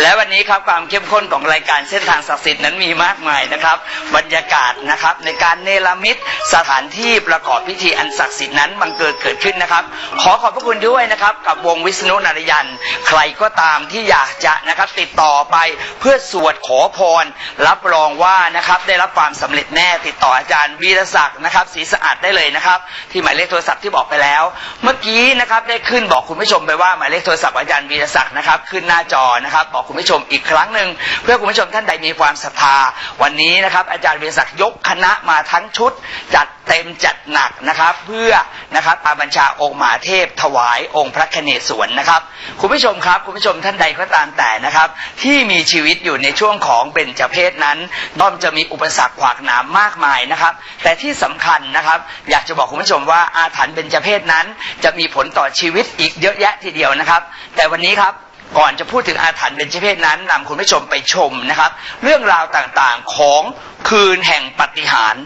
และวันนี้ครับความเข้มข้นของรายการเส้นทางศักดิ์สิทธิ์นั้นมีมากมายนะครับ บรรยากาศนะครับในการเนรมิตสถานที่ประกอบพิธีอันศักดิ์สิทธิ์นั้นบังเกิดเกิดขึ้นนะครับ ขอขอบพระคุณด้วยนะครับ กับวงวิษณุนารยัน ใครก็ตามที่อยากจะนะครับติดต่อไปเพื่อสวดขอพร รับรองว่านะครับได้รับความสำเร็จแน่ติดต่ออาจารย์วีรศักดิ์นะครับศรีสะอาดได้เลยนะครับ ที่หมายเลขโทรศัพท์ที่บอกไปแล้ว เมื่อกี้นะครับได้ขึ้นบอกคุณผู้ชมไปว่าหมายเลขโทรศัพท์อาจารย์วีรศักดิ์นะครับขึ้นหน้าจอนะครับบอกคุณผู้ชมอีกครั้งหนึ่งเพื่อคุณผู้ชมท่านใดมีความศรัทธา วันนี้นะครับ อาจารย์วีรศักดิ์ยกคณะมาทั้งชุด จัดเต็มจัดหนักนะครับ เพื่อนะครับตาบัญชาองค์มหาเทพถวายองค์พระคเนศวรนะครับ คุณผู้ชมครับคุณผู้ชมท่านใดก็ตามแต่นะครับ ที่มีชีวิตอยู่ในช่วงของเบญจเพศนั้นย่อมจะมีอุปสรรคขวากหนามมากมายนะครับ แต่ที่สำคัญนะครับ อยากจะบอกคุณผู้ชมว่าอาถรรพ์เบญจเพศนั้น จะมีผลต่อชีวิตอีกเยอะแยะทีเดียวนะครับ แต่วันนี้ครับ ก่อนจะพูดถึงอาถรรพ์เบญจเพศนั้นนำคุณผู้ชมไปชมนะครับ เรื่องราวต่างๆของคืนแห่งปฏิหาร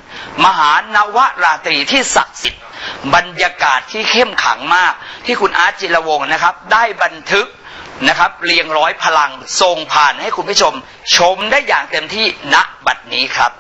มหานวราตรีที่ศักดิ์สิทธิ์บรรยากาศที่เข้มขังมาก ที่คุณอาร์ตจิรวงศ์นะครับ ได้บันทึกนะครับเรียงร้อยพลังส่งผ่านให้คุณผู้ชม ชมได้อย่างเต็มที่ณบัดนี้ครับ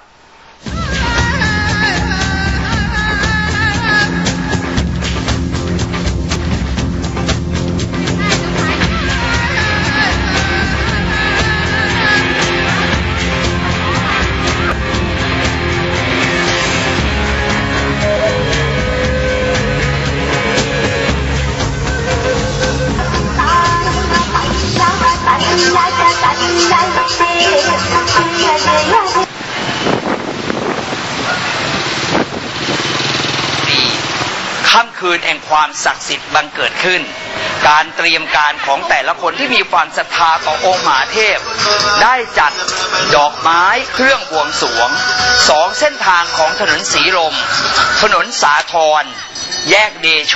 คืนแห่งความศักดิ์สิทธิ์บังเกิดขึ้น การเตรียมการของแต่ละคนที่มีความศรัทธาต่อองค์มหาเทพ ได้จัดดอกไม้เครื่องบวงสรวงสองเส้นทางของถนนสีลม ถนนสาทรแยกเดโช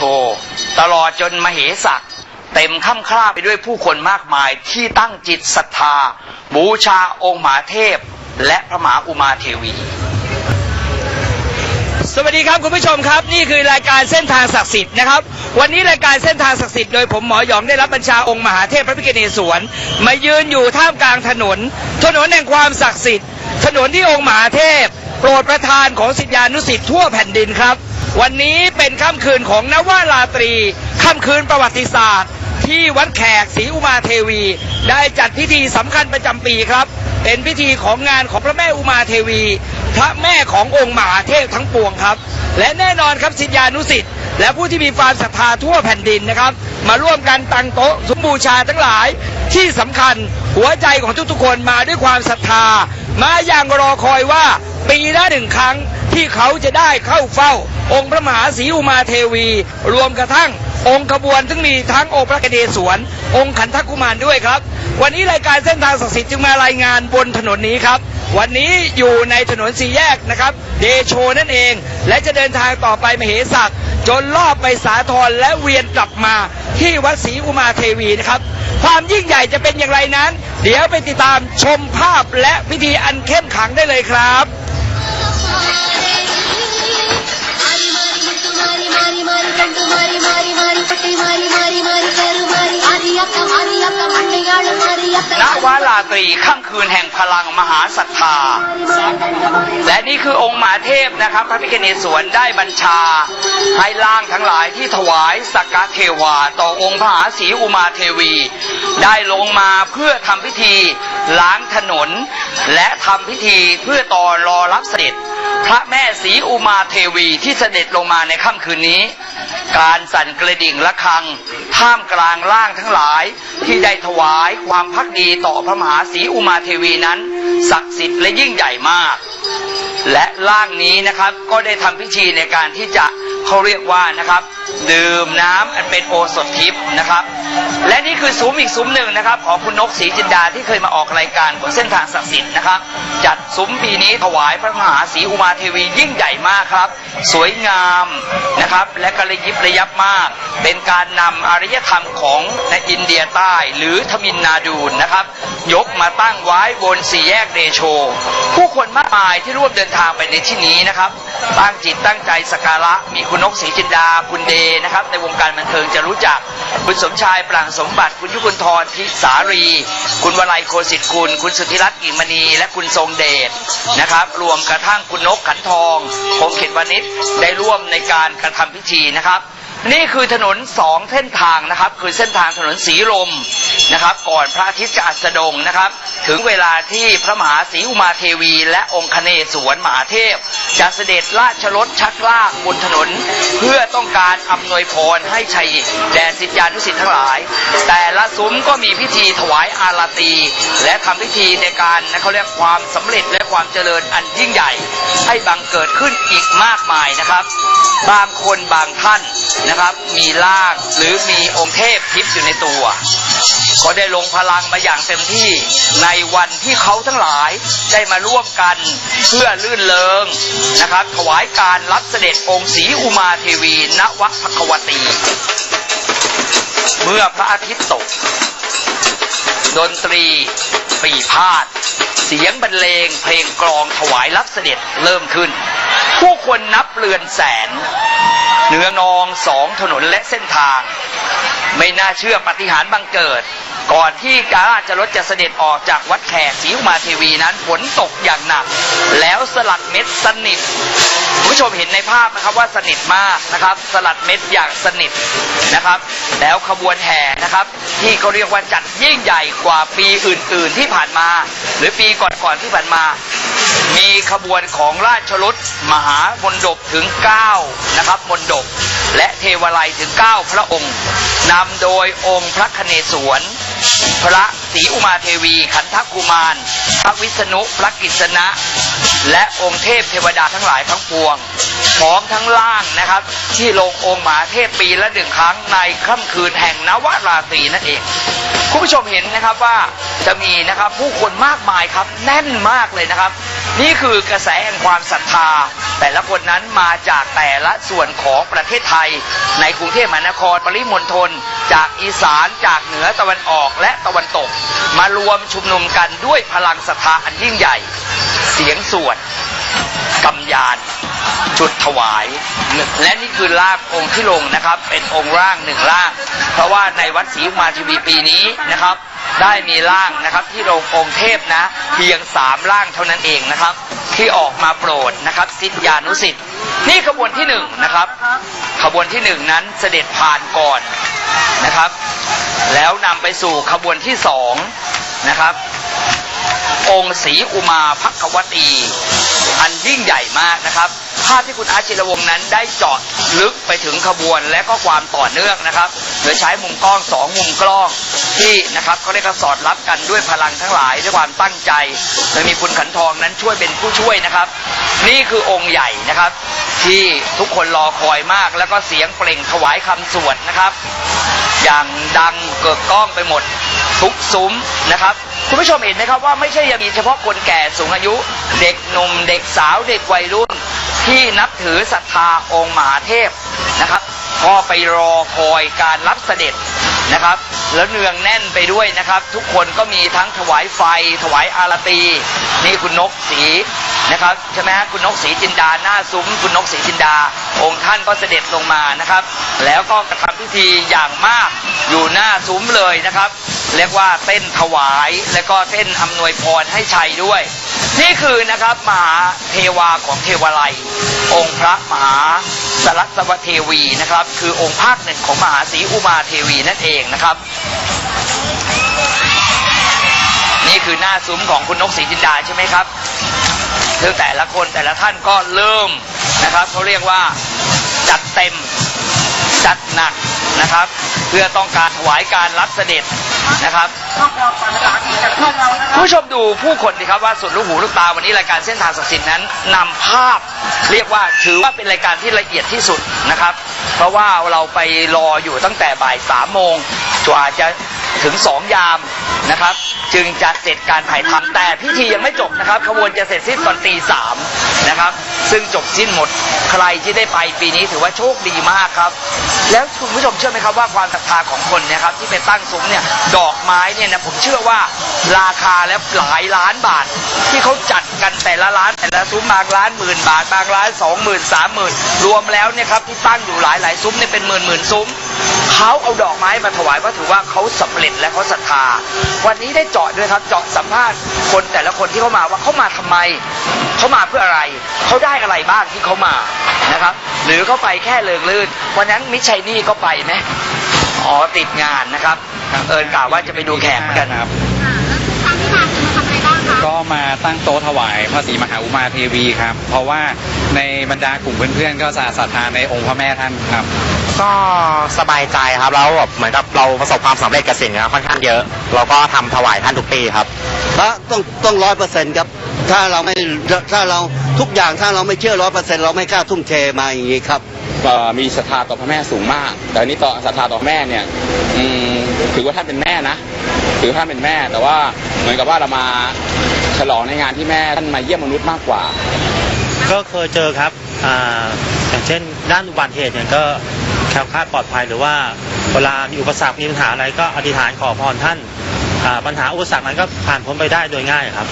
ตลอดจนมเหสักเต็มค่ำคร่าไปด้วยผู้คนมากมายที่ตั้งจิตศรัทธา บูชาองค์มหาเทพ และพระมหาอุมาเทวี สวัสดีครับคุณผู้ชมครับ นี่คือรายการเส้นทางศักดิ์สิทธิ์นะครับ วันนี้รายการเส้นทางศักดิ์สิทธิ์โดยผมหมอหยองได้รับบัญชาองค์มหาเทพพระพิฆเนศวรมายืนอยู่ท่ามกลางถนน ถนนแห่งความศักดิ์สิทธิ์ ถนนที่องค์มหาเทพ โปรดประทานของสิทธิานุสิทธิ์ทั่วแผ่นดินครับ วันนี้เป็นค่ำคืนของนวาราตรีค่ำคืนประวัติศาสตร์ ที่วัดแขกศรีอุมาเทวี ได้จัดพิธีสำคัญประจำปีครับ เป็นพิธีของงานของพระแม่อุมาเทวี พระแม่ขององค์มหาเทพทั้งปวงครับ และแน่นอนครับสิทธานุสิทธิ์และผู้ที่มีความศรัทธาทั่วแผ่นดินนะครับ มาร่วมกันตั้งโต๊ะสมบูชาทั้งหลายที่สำคัญหัวใจของทุกๆคนมาด้วยความศรัทธา มาอย่างรอคอยว่าปีละหนึ่งครั้งที่เขาจะได้เข้าเฝ้า องค์พระมหาศรีอุมาเทวี รวมกระทั่งองค์ขบวนซึ่งมีทั้งองค์พระกเดศวรองค์ขันทกุมารด้วยครับ วันนี้รายการเส้นทางศักดิ์สิทธิ์จึงมารายงานบนถนนนี้ครับ วันนี้อยู่ในถนนสี่แยกนะครับ เดโชนั่นเอง และจะเดินทางต่อไปมเหสักจนลอบไปสาทรและเวียนกลับมาที่วัดศรีอุมาเทวีนะครับ ความยิ่งใหญ่จะเป็นอย่างไรนั้น เดี๋ยวไปติดตามชมภาพและพิธีอันเข้มขังได้เลยครับ ณวาลาตรีค่ำคืนแห่งพลังมหาศรัทธา และนี่คือองค์มหาเทพนะครับ พระพิฆเนศวรได้บัญชา ให้ล่างทั้งหลายที่ถวายสักกะเทวาต่อองค์พระมหาศรีอุมาเทวี ได้ลงมาเพื่อทำพิธีล้างถนน และทำพิธีเพื่อต่อรอรับเสด็จ พระแม่ศรีอุมาเทวีที่เสด็จลงมาในค่ำคืนนี้ การสั่นกระดิ่งระฆังท่ามกลางล่างทั้งหลายที่ได้ถวายความพักดีต่อพระมหาศรีอุมาเทวีนั้น ศักดิ์สิทธิ์และยิ่งใหญ่มาก และล่างนี้นะครับก็ได้ทำพิธีในการที่จะเขาเรียกว่านะครับ ดื่มน้ำอันเป็นโอสถทิพย์นะครับ และนี่คือซุ้มอีกซุ้มหนึ่งนะครับ ของคุณนกศรีจินดาที่เคยมาออกรายการของเส้นทางศักดิ์สิทธิ์นะครับ จัดซุ้มปีนี้ถวายพระมหาศรีอุมาเทวียิ่งใหญ่มากครับ สวยงามนะครับ และกระยิบระยับมาก เป็นการนำอารยธรรมของในอินเดียใต้ หรือทมินนาดูนนะครับ ยกมาตั้งไว้บนสี่แยกเดโช ผู้คนมากมายที่ร่วมเดินทางไปในที่นี้นะครับตั้งจิตตั้งใจสักการะมีคุณนกศรีจินดาคุณเดนะครับในวงการบันเทิงจะรู้จัก คุณสมชายปรางสมบัติ คุณยุคุณทรพิสารี คุณวลัยโคสิทธิ์คุณ คุณสุธิรัตน์กิ่งมณี และคุณทรงเดชนะครับ รวมกระทั่งคุณนกขันทองคงเขตวานิชได้ร่วมในการกระทำพิธีนะครับ นี่คือถนนสองเส้นทางนะครับ คือเส้นทางถนนสีลมนะครับ ก่อนพระอาทิตย์จะอัสดงนะครับ ถึงเวลาที่พระมหาศรีอุมาเทวี และองค์คเนศวรมหาเทพ จะเสด็จราชรถชักลากบนถนน เพื่อต้องการอำนวยพรให้ชัยแด่สิทธิานุสิทธิ์ทั้งหลาย แต่ละซุ้มก็มีพิธีถวายอาราตี และทำพิธีในการนะเขาเรียกความสำเร็จและความเจริญอันยิ่งใหญ่ ให้บังเกิดขึ้นอีกมากมายนะครับ บางคนบางท่านนะครับ มีล่างหรือมีองค์เทพทิพย์อยู่ในตัวก็ได้ลงพลังมาอย่างเต็มที่ในวันที่เขาทั้งหลายได้มาร่วมกันเพื่อลื่นเลิงนะครับ ถวายการรับเสด็จองค์ศรีอุมาเทวีณวัดพควตี เมื่อพระอาทิตย์ตก ดนตรีปีพาดเสียงบรรเลงเพลงกลองถวายรับเสด็จเริ่มขึ้น ผู้คนนับเรือนแสน เนื้อนองสองถนนและเส้นทาง ไม่น่าเชื่อปฏิหารบังเกิด ก่อนที่การาชรถจะเสด็จออกจากวัดแขกศรีอุมาเทวีนั้นฝนตกอย่างหนัก แล้วสลัดเม็ดสนิทคุณผู้ชมเห็นในภาพนะครับว่าสนิทมากนะครับ สลัดเม็ดอย่างสนิทนะครับ แล้วขบวนแห่นะครับ ที่เขาเรียกว่าจัดยิ่งใหญ่กว่าปีอื่น ๆที่ผ่านมา หรือปีก่อนๆที่ผ่านมา มีขบวนของราชรถมหามนดบถึง 9 นะครับมนดบ และเทวไลถึง 9 พระองค์นำโดยองค์พระคเนศวร พระศรีอุมาเทวีขันธกุมาร พระวิษณุพระกิษณะ และองค์เทพเทวดาทั้งหลายทั้งปวง พร้อมทั้งล่างนะครับ ที่ลงองค์มหาเทพปีละหนึ่งครั้งในค่ำคืนแห่งนวราตรีนั่นเองคุณผู้ชมเห็นนะครับว่าจะมีนะครับผู้คนมากมายครับแน่นมากเลยนะครับ นี่คือกระแสแห่งความศรัทธา แต่ละคนนั้นมาจากแต่ละส่วนของประเทศไทย ในกรุงเทพมหานครปริมณฑลจากอีสานจากเหนือตะวันออกและตะวันตก มารวมชุมนุมกันด้วยพลังศรัทธาอันยิ่งใหญ่ เสียงสวดกำยานจุดถวาย และนี่คือร่างองค์ที่ลงนะครับ เป็นองค์ร่างหนึ่งร่าง เพราะว่าในวัดศรีมาทีวีปีนี้นะครับ ได้มีร่างนะครับ ที่ลงองค์เทพนะ เพียงสามร่างเท่านั้นเองนะครับ ที่ออกมาโปรดนะครับสิทธิานุสิทธิ์นี่ขบวนที่หนึ่งนะครับ ขบวนที่หนึ่งนั้นเสด็จผ่านก่อนนะครับ แล้วนำไปสู่ขบวนที่สองนะครับ องค์ศรีอุมาพักวตี อันยิ่งใหญ่มากนะครับภาพที่คุณอาร์ตจิรวงศ์นั้นได้เจาะลึกไปถึงขบวนและก็ความต่อเนื่องนะครับ โดยใช้มุมกล้องสองมุมกล้อง ที่นะครับเขาเรียกว่าสอดรับกันด้วยพลังทั้งหลายด้วยความตั้งใจโดยมีคุณขันทองนั้นช่วยเป็นผู้ช่วยนะครับ นี่คือองค์ใหญ่นะครับ ที่ทุกคนรอคอยมาก แล้วก็เสียงเปล่งถวายคำสวดนะครับ อย่างดังเกิดก้องไปหมดทุกซุ้มนะครับคุณผู้ชมเห็นไหมครับว่าไม่ใช่ยังมีเฉพาะคนแก่สูงอายุ เด็กหนุ่มเด็กสาวเด็กวัยรุ่น ที่นับถือศรัทธาองค์มหาเทพนะครับก็ไปรอคอยการรับเสด็จนะครับ แล้วเนืองแน่นไปด้วยนะครับ ทุกคนก็มีทั้งถวายไฟ ถวายอารตี นี่คุณนกสีนะครับใช่ไหมคุณนกสีจินดาหน้าซุ้ม คุณนกสีจินดา องค์ท่านก็เสด็จลงมานะครับ แล้วก็กระทำพิธีอย่างมากอยู่หน้าซุ้มเลยนะครับ เรียกว่าเต้นถวายแล้วก็เต้นอำนวยพรให้ชัยด้วย นี่คือนะครับมหาเทวาของเทวไลยองค์พระมหาสรัสวเทวีนะครับ คือองค์ภาคหนึ่งของมหาศรีอุมาเทวีนั่นเองนะครับนี่คือหน้าซุ้มของคุณนกศรีจินดาใช่ไหมครับคือแต่ละคนแต่ละท่านก็เริ่มนะครับเขาเรียกว่าจัดเต็มจัดหนักนะครับ เพื่อต้องการถวายการรับเสด็จนะครับผู้ชมดูผู้คนดีครับว่าสุดลูกหูลูกตาวันนี้รายการเส้นทางศักดิ์สิทธิ์นั้นนำภาพเรียกว่าถือว่าเป็นรายการที่ละเอียดที่สุดนะครับ เพราะว่าเราไปรออยู่ตั้งแต่บ่ายสามโมง จนอาจะถึงสองยามนะครับ จึงจะเสร็จการถ่ายทำแต่พิธียังไม่จบนะครับขบวนจะเสร็จสิ้นตอนตีสามนะครับ ซึ่งจบสิ้นหมดใครที่ได้ไปปีนี้ถือว่าโชคดีมากครับ แล้วคุณผู้ชมเชื่อไหมครับว่าความศรัทธาของคนเนยครับ ที่ไปตั้งซุ้มเนี่ยดอกไม้เนี่ยนะผมเชื่อว่าราคาแล้วหลายล้านบาท ที่เขาจัดกันแต่ละร้านแต่ละซุ้มบางร้านหมื่นบาทบางร้านสองหมื่นสามหมื่นรวมแล้วเนี่ยครับที่ตั้งอยู่หลายหลายซุ้มเนี่ยเป็นหมื่นหมื่นซุ้ม เขาเอาดอกไม้มาถวายเพราะถือว่าเขาสำเร็จและเขาศรัทธา วันนี้ได้เจาะด้วยครับเจาะสัมภาษณ์คนแต่ละคนที่เขามาว่าเขามาทำไมเขามาเพื่ออะไรเขาได้อะไรบ้างที่เขามานะครับ หรือเขาไปแค่เลิงลื่นวันนั้นมิตรชัยนี่ก็ไปไหมอ๋อติดงานนะครับเอิญกล่าวว่าจะไปดูแขกเหมือนกันครับค่ะแล้วทุกครั้งที่มาคือมาทำอะไรบ้างคะก็มาตั้งโต๊ะถวายพระศรีมหาอุมาเทวีครับ เพราะว่าในบรรดากลุ่มเพื่อนๆก็จะศรัทธาในองค์พระแม่ท่านครับ ก็สบายใจครับแล้วแบบเหมือนกับเราประสบความสำเร็จกับสิ่งนี้ค่อนข้างเยอะ เราก็ทำถวายท่านทุกปีครับ พระต้องต้องร้อยเปอร์เซ็นต์ครับ ถ้าเราไม่ถ้าเราทุกอย่างถ้าเราไม่เชื่อร้อยเปอร์เซ็นต์เราไม่กล้าทุ่มเทมาอย่างนี้ครับก็มีศรัทธาต่อพระแม่สูงมาก แต่อันนี้ต่อศรัทธาต่อแม่เนี่ยอืมถือว่าท่านเป็นแม่นะถือว่าท่านเป็นแม่แต่ว่าเหมือนกับว่าเรามาฉลองในงานที่แม่ท่านมาเยี่ยมมนุษย์มากกว่า ก็เคยเจอครับ อ่า อย่างเช่นด้านอุบัติเหตุเนี่ยก็ แคล้วคลาดปลอดภัยหรือว่าเวลามีอุปสรรคมีปัญหาอะไรก็อธิษฐานขอพรท่านปัญหาอุปสรรคนั้นก็ผ่านพ้นไปได้โดยง่ายครับ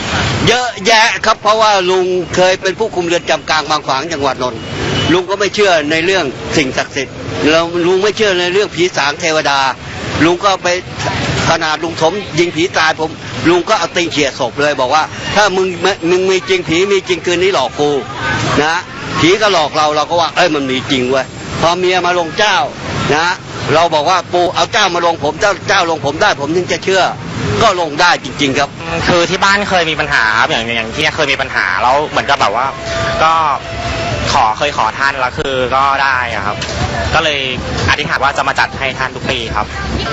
เยอะแยะครับเพราะว่าลุงเคยเป็นผู้คุมเรือนจำกลางบางขวางจังหวัดนนท์ลุงก็ไม่เชื่อในเรื่องสิ่งศักดิ์สิทธิ์เราลุงไม่เชื่อในเรื่องผีสางเทวดา ลุงก็ไปขนาดลุงถมยิงผีตายผม ลุงก็เอาตีนเขี่ยศพเลยบอกว่า ถ้ามึงมึงมีจริงผีมีจริงคืนนี้หลอกกูนะผีก็หลอกเราเราก็ว่าเอ้ยมันมีจริงเว้ย พอเมียมาลงเจ้านะเราบอกว่าปูเอาเจ้ามาลงผมเจ้าเจ้าลงผมได้ผมถึงจะเชื่อ ก็ลงได้จริง ๆ ครับ คือที่บ้านเคยมีปัญหาครับอย่างอย่างที่เนี่ยเคยมีปัญหาแล้วเหมือนกับแบบว่า ก็ ขอเคยขอท่านแล้วคือก็ได้อะครับ ก็เลยอธิษฐานว่าจะมาจัดให้ท่านทุกปีครับ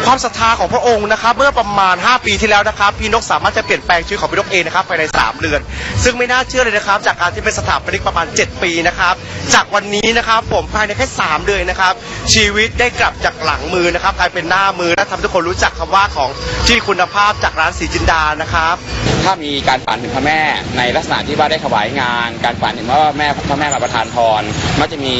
ความศรัทธาของพระองค์นะครับ เมื่อประมาณ 5 ปีที่แล้วนะครับ พี่นกสามารถจะเปลี่ยนแปลงชีวิตของพี่นกเองนะครับภายใน 3 เดือน ซึ่งไม่น่าเชื่อเลยนะครับ จากการที่เป็นสถาปนิกประมาณ 7 ปีนะครับ จากวันนี้นะครับผมภายในแค่ 3 เดือนนะครับ ชีวิตได้กลับจากหลังมือนะครับกลายเป็นหน้ามือและทำให้ทุกคนรู้จักคำว่าของที่คุณภาพจากร้านสีจินดานะครับถ้ามีการฝันถึงพระแม่ในลักษณะที่ว่าได้ถวายงาน การฝันถึงว่าแม่พระแม่มาประทานานพรมักจะมี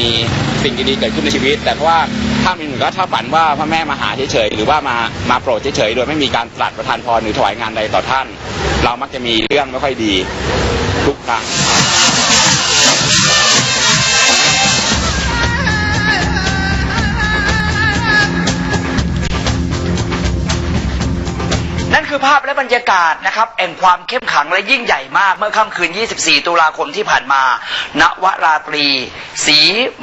สิ่งดีๆเกิดขึ้นในชีวิต แต่เพราะว่าถ้ามีเหมือนก็ถ้าฝันว่าพระแม่มาหาเฉยๆหรือว่ามามาโปรดเฉยๆโดยไม่มีการตรัสประทานพรหรือถวายงานใดต่อท่าน เรามักจะมีเรื่องไม่ค่อยดีทุกครั้ง นั่นคือภาพและบรรยากาศนะครับแห่งความเข้มขังและยิ่งใหญ่มากเมื่อค่ำคืน 24 ตุลาคมที่ผ่านมา ณวราตรีศรี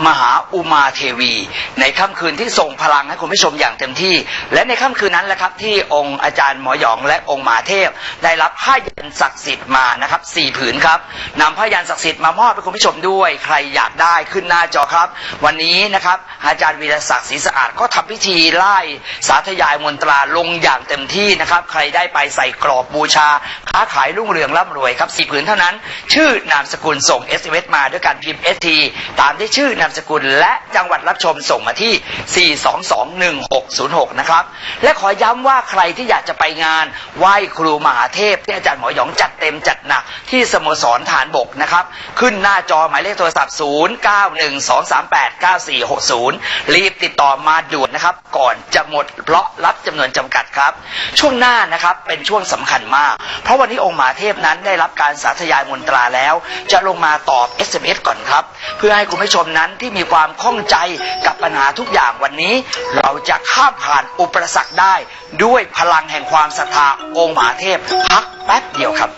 มหาอุมาเทวี ในค่ำคืนที่ส่งพลังให้คุณผู้ชมอย่างเต็มที่ และในค่ำคืนนั้นแหละครับที่องค์อาจารย์หมอหยองและองค์มหาเทพ ได้รับผ้ายันศักดิ์สิทธิ์มานะครับสี่ผืนครับนำผ้ายันศักดิ์สิทธิ์มามอบให้คุณผู้ชมด้วย ใครอยากได้ขึ้นหน้าจอครับ วันนี้นะครับอาจารย์วีรศักดิ์ศรีสะอาดก็ทำพิธีไล่สาธยายมนตราลงอย่างเต็มที่นะครับรได้ไปใส่กรอบบูชา ค้าขายรุ่งเรืองร่ำรวยครับสี่ผืนเท่านั้น ชื่อนามสกุลส่ง s อ s มาด้วยการพิมพ์ ST ตามที่ชื่อนามสกุลและจังหวัดรับชมส่งมาที่ 4221606 นะครับ และขอย้ำว่าใครที่อยากจะไปงานไหว้ครูมหาเทพ ที่อาจารย์หมอหยองจัดเต็มจัดหนักที่สโมสรฐานบกนะครับ ขึ้นหน้าจอหมายเลขโทรศัพท์ 0912389460 รีบติดต่อมาด่วนนะครับ ก่อนจะหมดเพราะรับจำนวนจำกัดครับ ช่วงหน้านะครับเป็นช่วงสำคัญมาก เพราะวันนี้องค์มหาเทพนั้นได้รับการสาธยายมนตราแล้ว จะลงมาตอบ SMS ก่อนครับ เพื่อให้คุณผู้ชมนั้นที่มีความข้องใจกับปัญหาทุกอย่างวันนี้ เราจะข้ามผ่านอุปสรรคได้ ด้วยพลังแห่งความศรัทธาองค์มหาเทพพักแป๊บเดียวครับ